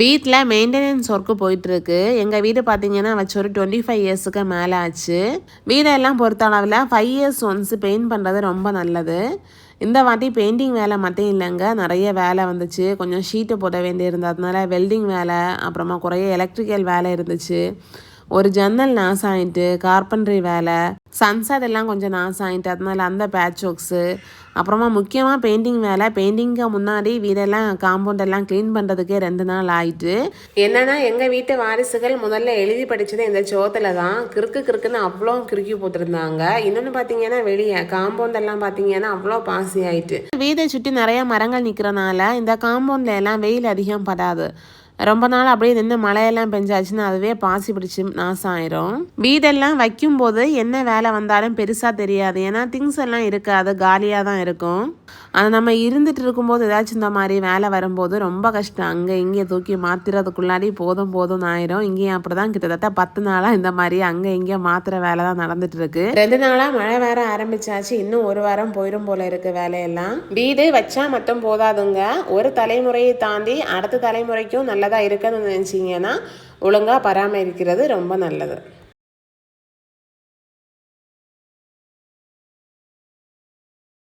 வீட்டில் maintenance work போயிட்டுருக்கு. எங்கள் வீடு பார்த்தீங்கன்னா வச்சு ஒரு டுவெண்ட்டி ஃபைவ் இயர்ஸுக்கு மேலே ஆச்சு. வீடெல்லாம் பொறுத்த அளவில் ஃபைவ் இயர்ஸ் ஒன்ஸ் பெயிண்ட் பண்ணுறது ரொம்ப நல்லது. இந்த வாட்டி பெயிண்டிங் வேலை மட்டும் இல்லைங்க. நிறைய வேலை வந்துச்சு. கொஞ்சம் ஷீட்டு போட வேண்டியிருந்ததுனால வெல்டிங் வேலை அப்புறமா குறைய எலக்ட்ரிக்கல் வேலை இருந்துச்சு. ஒரு ஜன்னல் நாசம் ஆயிட்டு கார்பன்ட்ரி வேலை சன்செட் எல்லாம் கொஞ்சம் நாசம் ஆகிட்டு அதனால அந்த பேட்ச் ஒர்க்ஸு அப்புறமா முக்கியமாக பெயிண்டிங் வேலை பெயிண்டிங்க்கு முன்னாடி வீடெல்லாம் காம்பவுண்ட் எல்லாம் க்ளீன் பண்ணுறதுக்கே ரெண்டு நாள் ஆயிட்டு. என்னன்னா எங்கள் வீட்டு வாரிசுகள் முதல்ல எழுதி படித்தது இந்த சோத்தில் தான். கிறுக்கு கிறுக்குன்னு அவ்வளோ கிறுக்கி போட்டிருந்தாங்க. இன்னொன்று பார்த்தீங்கன்னா வெளியே காம்பவுண்ட் எல்லாம் பார்த்தீங்கன்னா அவ்வளோ பாசி ஆயிட்டு வீட்டை சுற்றி நிறைய மரங்கள் நிற்கிறனால இந்த காம்பவுண்டில் எல்லாம் வெயில் அதிகம் படாது. ரொம்ப நாள் அப்படியே நின்று மழையெல்லாம் பெஞ்சாச்சுன்னா அதுவே பாசி பிடிச்சி நாசம் ஆயிரும் வீடெல்லாம் வைக்கும்போது என்ன வேலை வந்தாலும் பெருசாக தெரியாது. ஏன்னா திங்ஸ் எல்லாம் இருக்காது. காலியாக தான் இருக்கும். அது நம்ம இருந்துட்டு இருக்கும்போது ஏதாச்சும் இந்த மாதிரி வேலை வரும்போது ரொம்ப கஷ்டம். அங்கே இங்கே தூக்கி மாற்றுறதுக்குள்ளாடி போதும் போதும் ஆயிரும். இங்கேயும் அப்படி தான் கிட்டத்தட்ட பத்து நாளாக இந்த மாதிரி அங்கே இங்கே மாற்றுற வேலை தான் நடந்துட்டு இருக்கு. ரெண்டு நாளாக மழை வேற ஆரம்பிச்சாச்சு. இன்னும் ஒரு வாரம் போயிடும் போல இருக்கு வேலையெல்லாம். வீடு வச்சா மட்டும் போதாதுங்க. ஒரு தலைமுறையை தாண்டி அடுத்த தலைமுறைக்கும் நல்ல நல்லதாக இருக்குன்னு நினச்சிங்கன்னா ஒழுங்காக பராமரிக்கிறது ரொம்ப நல்லது.